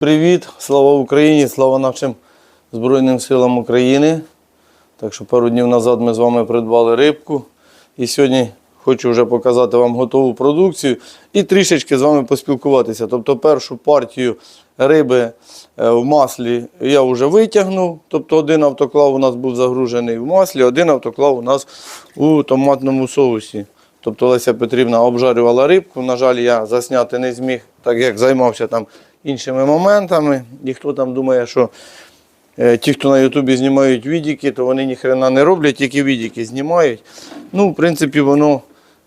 Привіт, слава Україні, слава нашим Збройним силам України. Так що пару днів назад ми з вами придбали рибку. І сьогодні хочу вже показати вам готову продукцію і трішечки з вами поспілкуватися. Тобто першу партію риби е, в маслі я вже витягнув. Тобто один автоклав у нас був загружений в маслі, один автоклав у нас у томатному соусі. Тобто Леся Петрівна обжарювала рибку. На жаль, я засняти не зміг, так як займався там іншими моментами. І хто там думає, що е, ті, хто на Ютубі знімають відіки, то вони ніхрена не роблять, тільки відіки знімають. Ну, в принципі, воно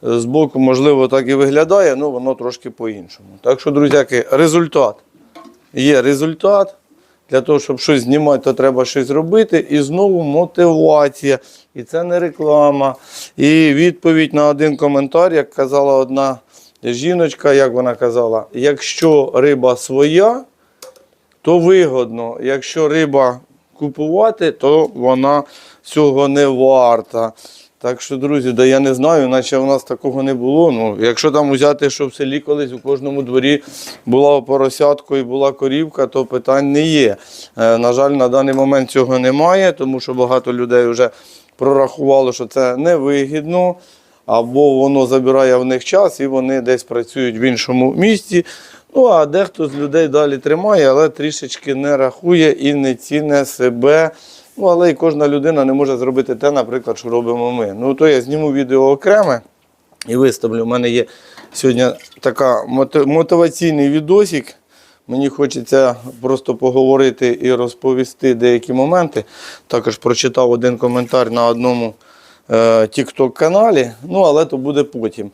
е, збоку, можливо, так і виглядає, але воно трошки по-іншому. Так що, друзяки, результат. Є результат. Для того, щоб щось знімати, то треба щось робити. І знову мотивація. І це не реклама. І відповідь на один коментар, як казала одна жіночка, як вона казала, якщо риба своя, то вигодно. Якщо риба купувати, то вона цього не варта. Так що, друзі, да я не знаю, наче в нас такого не було. Ну, якщо там взяти, що в селі колись у кожному дворі була поросятка і була корівка, то питань не є. Е, на жаль, на даний момент цього немає, тому що багато людей вже прорахувало, що це невигідно, або воно забирає в них час і вони десь працюють в іншому місті. Ну, а дехто з людей далі тримає, але трішечки не рахує і не ціне себе. Ну, але і кожна людина не може зробити те, наприклад, що робимо ми. Ну, то я зніму відео окреме і виставлю. У мене є сьогодні така мотиваційний відосик. Мені хочеться просто поговорити і розповісти деякі моменти. Також прочитав один коментар на одному TikTok каналі, ну але то буде потім.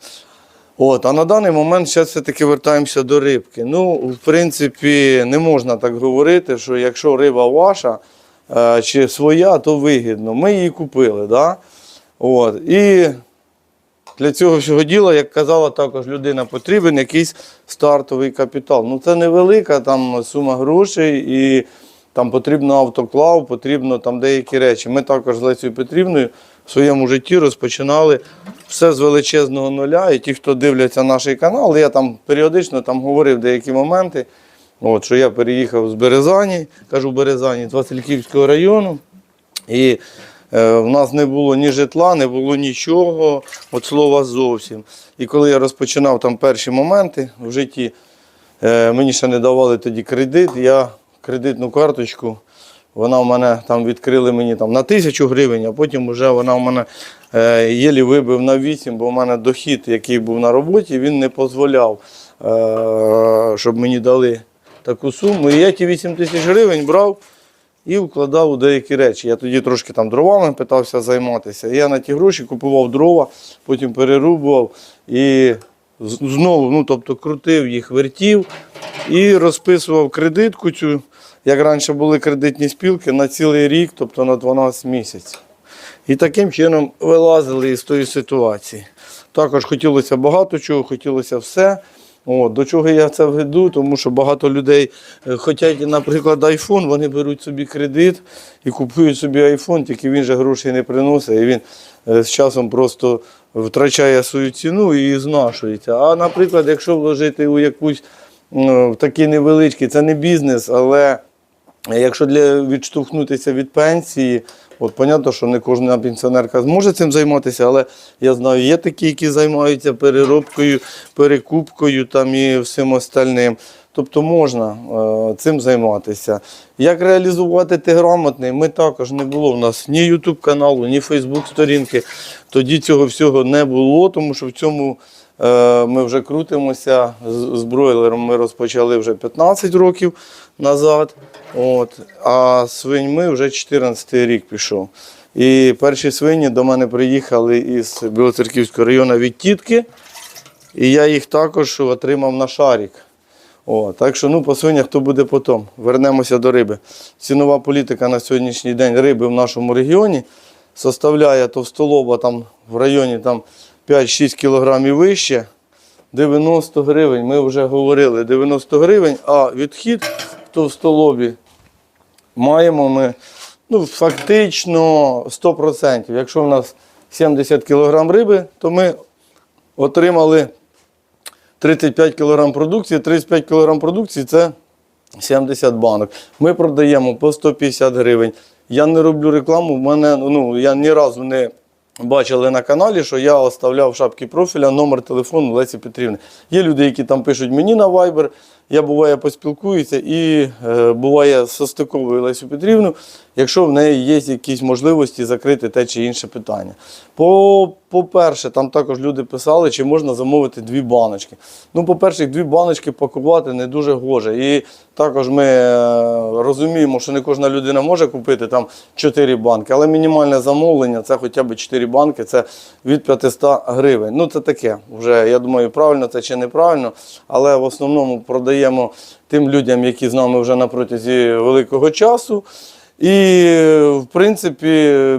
От, а на даний момент зараз все-таки вертаємося до рибки. Ну, в принципі, не можна так говорити, що якщо риба ваша е, чи своя, то вигідно. Ми її купили. Да? От, і для цього всього діла, як казала також людина, потрібен якийсь стартовий капітал. Ну це невелика там сума грошей і там потрібно автоклав, потрібно там деякі речі. Ми також з Лесією Петрівною в своєму житті розпочинали все з величезного нуля. І ті, хто дивляться наш канал, я там періодично там говорив деякі моменти. От, що я переїхав з Березані, кажу Березані, з Васильківського району. І е, в нас не було ні житла, не було нічого, от слова зовсім. І коли я розпочинав там перші моменти в житті, е, мені ще не давали тоді кредит, я кредитну карточку, вона в мене там відкрили мені там на тисячу гривень, а потім вже вона в мене е, єлі вибив на 8, бо в мене дохід, який був на роботі, він не дозволяв, е, щоб мені дали таку суму. І я ті 8 тисяч гривень брав і вкладав у деякі речі. Я тоді трошки там дровами питався займатися. Я на ті гроші купував дрова, потім перерубував і знову, ну тобто крутив їх, вертів і розписував кредитку цю, як раніше були кредитні спілки, на цілий рік, тобто на 12 місяців. І таким чином вилазили із тої ситуації. Також хотілося багато чого, хотілося все. От, до чого я це веду, тому що багато людей е, хочуть, наприклад, айфон, вони беруть собі кредит і купують собі айфон, тільки він же грошей не приносить, і він е, з часом просто втрачає свою ціну і знашується. А, наприклад, якщо вложити у якусь в такий невеличкий, це не бізнес, але Якщо для відштовхнутися від пенсії, от понятно, що не кожна пенсіонерка зможе цим займатися, але я знаю, є такі, які займаються переробкою, перекупкою там і всім остальним. Тобто можна е, цим займатися. Як реалізувати ти грамотний, ми також не було. У нас ні YouTube каналу, ні Facebook сторінки. Тоді цього всього не було, тому що в цьому ми вже крутимося. З, бройлером ми розпочали вже 15 років назад. От, а свиньми вже 14 рік пішов. І перші свині до мене приїхали із Білоцерківського району від тітки, і я їх також отримав на шарик. О, так що ну, по свинях то буде потім. Вернемося до риби. Цінова політика на сьогоднішній день риби в нашому регіоні составляє товстолоба там в районі там, 5-6 кілограмів вище. 90 гривень, ми вже говорили, 90 гривень, а відхід в товстолобі маємо ми ну, фактично 100%. Якщо в нас 70 кг риби, то ми отримали 35 кг продукції. 35 кг продукції це 70 банок. Ми продаємо по 150 гривень. Я не роблю рекламу, в мене ну, я ні разу не бачили на каналі, що я оставляв в шапці профіля номер телефону Лесі Петрівни. Є люди, які там пишуть мені на Viber, я буває поспілкуюся і е, буває состиковую Лесю Петрівну, якщо в неї є якісь можливості закрити те чи інше питання. По, по-перше, там також люди писали, чи можна замовити дві баночки. Ну, по-перше, дві баночки пакувати не дуже гоже. І також ми е, розуміємо, що не кожна людина може купити там 4 банки, але мінімальне замовлення це хоча б 4 банки, це від 500 гривень. Ну, це таке. Вже я думаю, правильно це чи неправильно, але в основному продаємо тим людям, які з нами вже на протязі великого часу. І, в принципі,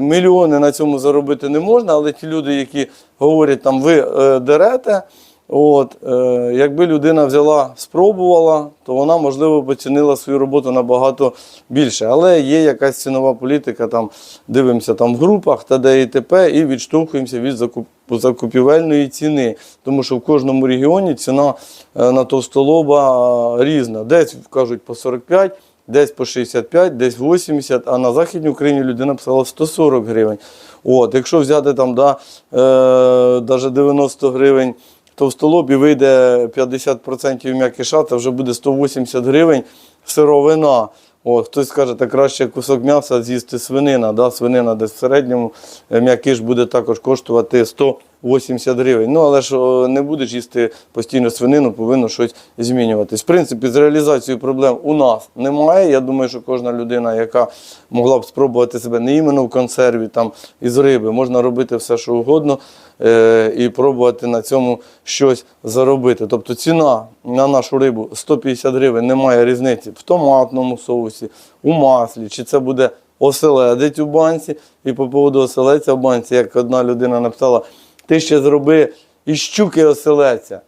мільйони на цьому заробити не можна, але ті люди, які говорять, там ви е, дерете, от, е, якби людина взяла, спробувала, то вона, можливо, б оцінила свою роботу набагато більше. Але є якась цінова політика, там дивимося там в групах та де і т.п. і відштовхуємося від закуп, закупівельної ціни. Тому що в кожному регіоні ціна е, на товстолоба е, різна. Десь кажуть по 45 десь по 65, десь 80, а на Західній Україні людина писала 140 гривень. От, якщо взяти там да, е, навіть 90 гривень товстолоб і вийде 50% м'якиша, це вже буде 180 гривень сировина. От, хтось скаже, так краще кусок м'яса з'їсти свинина. Да? Свинина десь в середньому е, м'якиш буде також коштувати 180 гривень. Ну, але ж не будеш їсти постійно свинину, повинно щось змінюватись. В принципі, з реалізацією проблем у нас немає. Я думаю, що кожна людина, яка могла б спробувати себе не іменно в консерві, там із риби, можна робити все, що угодно, е, і пробувати на цьому щось заробити. Тобто ціна на нашу рибу 150 гривень, немає різниці в томатному соусі, у маслі, чи це буде оселедець у банці. І по поводу оселедця в банці, як одна людина написала, ти ще зроби із щуки оселедця.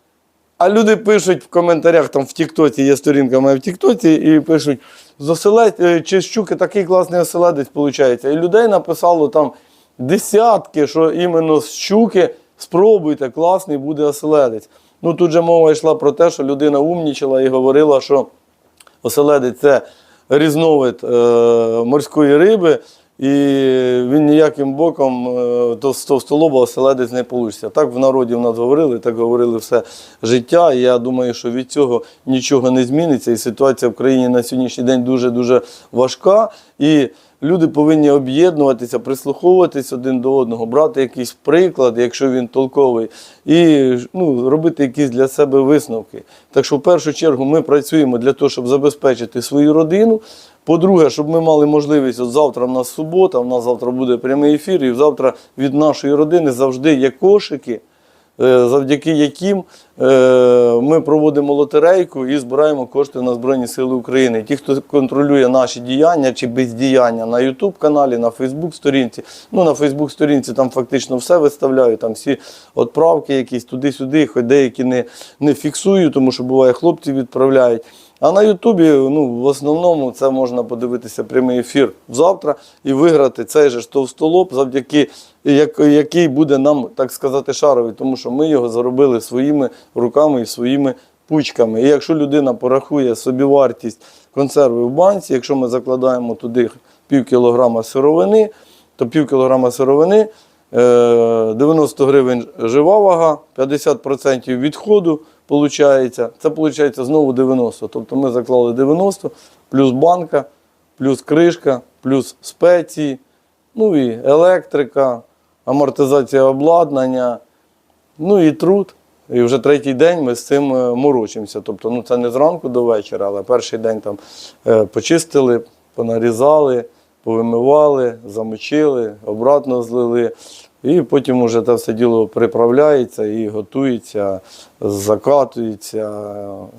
А люди пишуть в коментарях, там в Тіктоці, є сторінка моя в Тіктоці, і пишуть, з е, чи щуки такий класний оселедець виходить. І людей написало там десятки, що іменно з щуки спробуйте, класний буде оселедець. Ну тут же мова йшла про те, що людина умнічала і говорила, що оселедець це різновид е, морської риби, і він ніяким боком е, то з товстолоба оселедець не вийде. Так в народі в нас говорили, так говорили все життя. І я думаю, що від цього нічого не зміниться. І ситуація в країні на сьогоднішній день дуже-дуже важка. І люди повинні об'єднуватися, прислуховуватись один до одного, брати якийсь приклад, якщо він толковий, і ну, робити якісь для себе висновки. Так що, в першу чергу, ми працюємо для того, щоб забезпечити свою родину. По-друге, щоб ми мали можливість, от завтра в нас субота, в нас завтра буде прямий ефір, і завтра від нашої родини завжди є кошики, е, завдяки яким е, ми проводимо лотерейку і збираємо кошти на Збройні Сили України. Ті, хто контролює наші діяння чи бездіяння на YouTube каналі, на Facebook сторінці. Ну, на Facebook сторінці там фактично все виставляю, там всі відправки якісь туди-сюди, хоч деякі не, не фіксую, тому що буває хлопці відправляють. А на Ютубі, ну, в основному, це можна подивитися прямий ефір завтра і виграти цей же ж товстолоб, завдяки який буде нам, так сказати, шаровий, тому що ми його заробили своїми руками і своїми пучками. І якщо людина порахує собівартість консерви в банці, якщо ми закладаємо туди пів кілограма сировини, то пів кілограма сировини 90 гривень жива вага, 50% відходу получається. Це виходить знову 90. Тобто ми заклали 90, плюс банка, плюс кришка, плюс спеції, ну і електрика, амортизація обладнання, ну і труд. І вже третій день ми з цим е, морочимося. Тобто, ну це не зранку до вечора, але перший день там е, почистили, понарізали, повимивали, замочили, обратно злили. І потім вже це все діло приправляється і готується, закатується.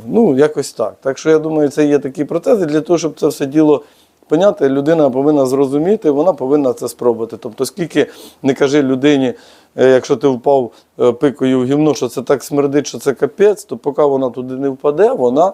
Ну, якось так. Так що я думаю, це є такий процес. Для того, щоб це все діло поняти, людина повинна зрозуміти, вона повинна це спробувати. Тобто, скільки не кажи людині, е, якщо ти впав е, пикою в гімно, що це так смердить, що це капець, то поки вона туди не впаде, вона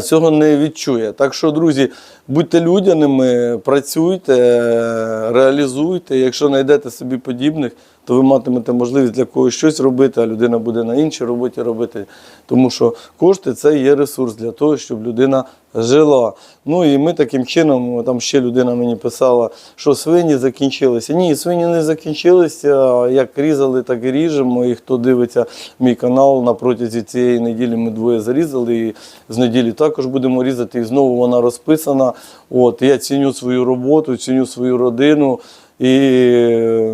цього не відчує. Так що, друзі, будьте людяними, працюйте, е, реалізуйте. Якщо знайдете собі подібних, то ви матимете можливість для когось щось робити, а людина буде на іншій роботі робити. Тому що кошти це є ресурс для того, щоб людина жила. Ну і ми таким чином, там ще людина мені писала, що свині закінчилися. Ні, свині не закінчилися. Як різали, так і ріжемо. І хто дивиться мій канал на протязі цієї неділі, ми двоє зарізали. І з неділі також будемо різати. І знову вона розписана. От я ціню свою роботу, ціню свою родину і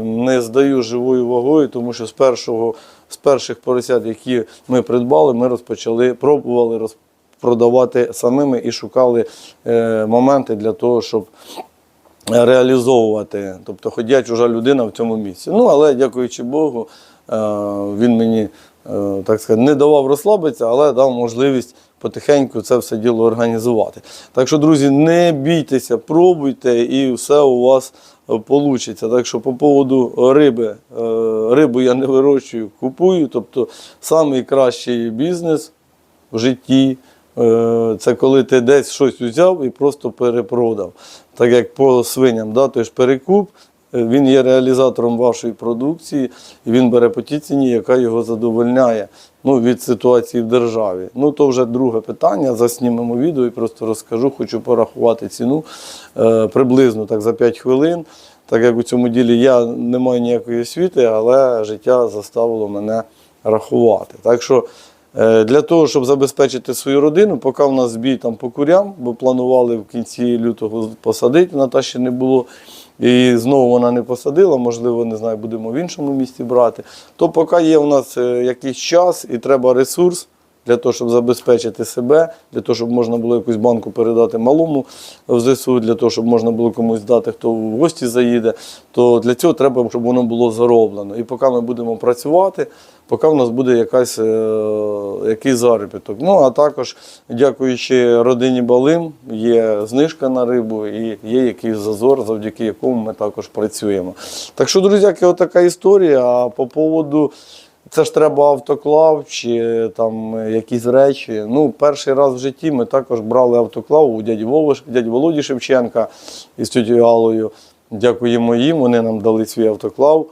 не здаю живою вагою, тому що з першого з перших поросят, які ми придбали, ми розпочали пробували продавати самими і шукали е, моменти для того, щоб реалізовувати. Тобто ходять чужа людина в цьому місці. Ну, але дякуючи Богу, е, він мені е, так сказати, не давав розслабитися, але дав можливість потихеньку це все діло організувати. Так що, друзі, не бійтеся, пробуйте і все у вас вийде. Так що по поводу риби, е, рибу я не вирощую, купую. Тобто найкращий бізнес в житті. е, Це коли ти десь щось взяв і просто перепродав. Так як по свиням, да, той перекуп, він є реалізатором вашої продукції, і він бере по тій ціні, яка його задовольняє ну, від ситуації в державі. Ну, то вже друге питання. Заснімемо відео і просто розкажу, хочу порахувати ціну е, приблизно так за 5 хвилин. Так як у цьому ділі я не маю ніякої освіти, але життя заставило мене рахувати. Так що е, для того, щоб забезпечити свою родину, поки в нас збій там по курям, бо планували в кінці лютого посадити, Наташі не було. І знову вона не посадила, можливо, не знаю, будемо в іншому місті брати. То поки є у нас е, якийсь час і треба ресурс для того, щоб забезпечити себе, для того, щоб можна було якусь банку передати малому в ЗСУ, для того, щоб можна було комусь дати, хто в гості заїде, то для цього треба, щоб воно було зароблено. І поки ми будемо працювати, поки в нас буде якась, е, якийсь заробіток. Ну, а також, дякуючи родині Балим, є знижка на рибу і є якийсь зазор, завдяки якому ми також працюємо. Так що, друзяки, отака історія. А по поводу. Це ж треба автоклав чи там якісь речі. Ну, перший раз в житті ми також брали автоклав у дяді Вови, дяді Володі Шевченка із тітю Галою. Дякуємо їм. Вони нам дали свій автоклав.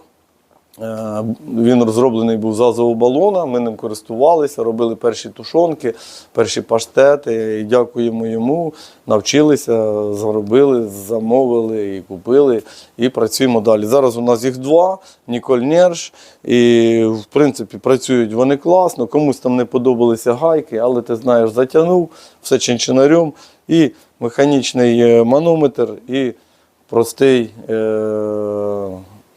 Е, Він розроблений був з азового балона, ми ним користувалися, робили перші тушонки, перші паштети. І дякуємо йому. Навчилися, заробили, замовили і купили, і працюємо далі. Зараз у нас їх два, Ніколь Нерш. І в принципі працюють вони класно. Комусь там не подобалися гайки, але ти знаєш, затягнув все чинчинарем. І механічний е, манометр, і простий е-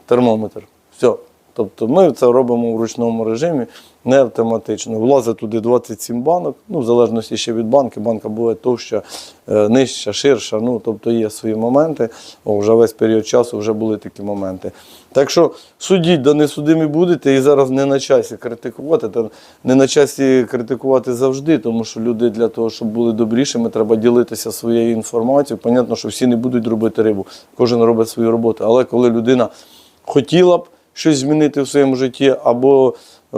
термометр. Все. Тобто ми це робимо в ручному режимі, не автоматично. Влазить туди 27 банок, ну, в залежності ще від банки. Банка буває товща, е, нижча, ширша. Ну, тобто є свої моменти. О, вже весь період часу вже були такі моменти. Так що судіть, да не судимі будете, і зараз не на часі критикувати. Та не на часі критикувати завжди, тому що люди для того, щоб були добрішими, треба ділитися своєю інформацією. Понятно, що всі не будуть робити рибу, кожен робить свою роботу. Але коли людина хотіла б щось змінити в своєму житті, або е,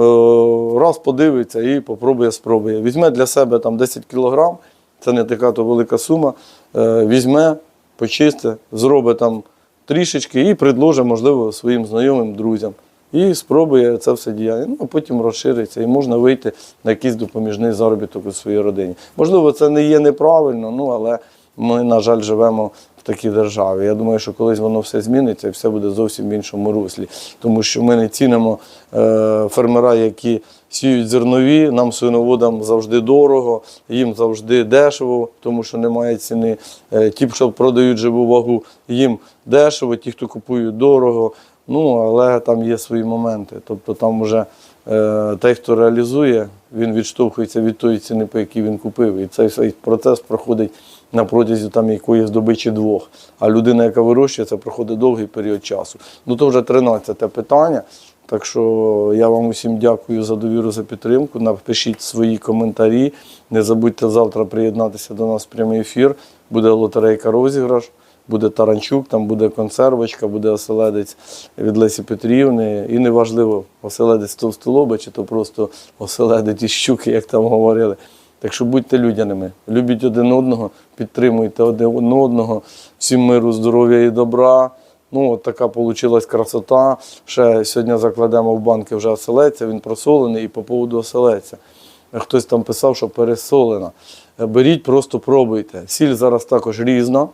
раз подивиться і попробує, спробує. Візьме для себе там 10 кілограм, це не така то велика сума. Е, візьме, почисте, зробить там трішечки і предложить, можливо, своїм знайомим друзям. І спробує це все діяння. Ну, а потім розшириться і можна вийти на якийсь допоміжний заробіток у своїй родині. Можливо, це не є неправильно, ну але ми, на жаль, живемо такій державі. Я думаю, що колись воно все зміниться і все буде зовсім в іншому руслі. Тому що ми не цінимо е, фермера, які сіють зернові, нам свиноводам завжди дорого, їм завжди дешево, тому що немає ціни. Е, ті, що продають живу вагу, їм дешево, ті, хто купують дорого. Ну, але там є свої моменти. Тобто там вже е, той, хто реалізує, він відштовхується від тої ціни, по якій він купив. І цей цей процес проходить на протязі там якоїсь доби двох. А людина, яка вирощує, це проходить довгий період часу. Ну то вже 13 питання. Так що я вам усім дякую за довіру, за підтримку. Напишіть свої коментарі. Не забудьте завтра приєднатися до нас в прямий ефір. Буде лотерейка розіграш, буде таранчук, там буде консервочка, буде оселедець від Лесі Петрівни. І неважливо, оселедець товстолоба чи то просто оселедець із щуки, як там говорили. Так що будьте людяними, любіть один одного, підтримуйте один одного, всім миру, здоров'я і добра. Ну, от така вийшла красота. Ще сьогодні закладемо в банки вже оселеця, він просолений і по поводу оселеця. Хтось там писав, що пересолена. Е, Беріть, просто пробуйте. Сіль зараз також різна.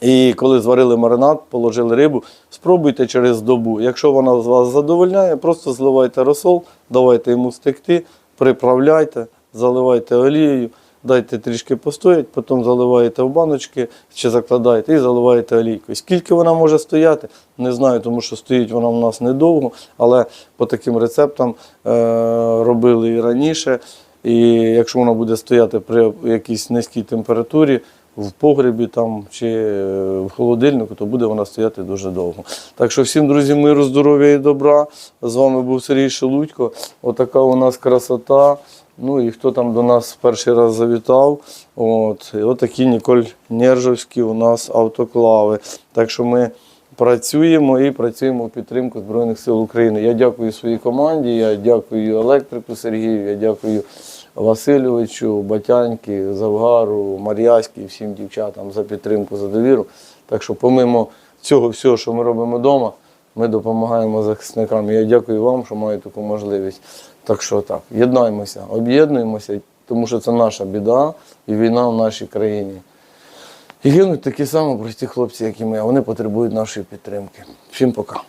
І коли зварили маринад, положили рибу, спробуйте через добу. Якщо вона вас задовольняє, просто зливайте розсол, давайте йому стекти, приправляйте, заливайте олією, дайте трішки постоять, потім заливаєте в баночки чи закладаєте і заливаєте олійкою. Скільки вона може стояти, не знаю, тому що стоїть вона в нас недовго, але по таким рецептам е- робили і раніше. І якщо вона буде стояти при якійсь низькій температурі, в погребі там чи е, в холодильнику, то буде вона стояти дуже довго. Так що всім, друзі, миру, здоров'я і добра. З вами був Сергій Шелудько. Отака у нас красота. Ну і хто там до нас перший раз завітав. От, і отакі Ніколь Нержавські у нас автоклави. Так що ми працюємо і працюємо в підтримку Збройних сил України. Я дякую своїй команді, я дякую електрику Сергію, я дякую Васильовичу, Батяньки, Завгару, Мар'яській, всім дівчатам за підтримку, за довіру. Так що, помимо цього всього, що ми робимо вдома, ми допомагаємо захисникам. Я дякую вам, що маю таку можливість. Так що так, єднаймося, об'єднуємося, тому що це наша біда і війна в нашій країні. І гинуть такі самі прості хлопці, як і ми, а вони потребують нашої підтримки. Всім пока.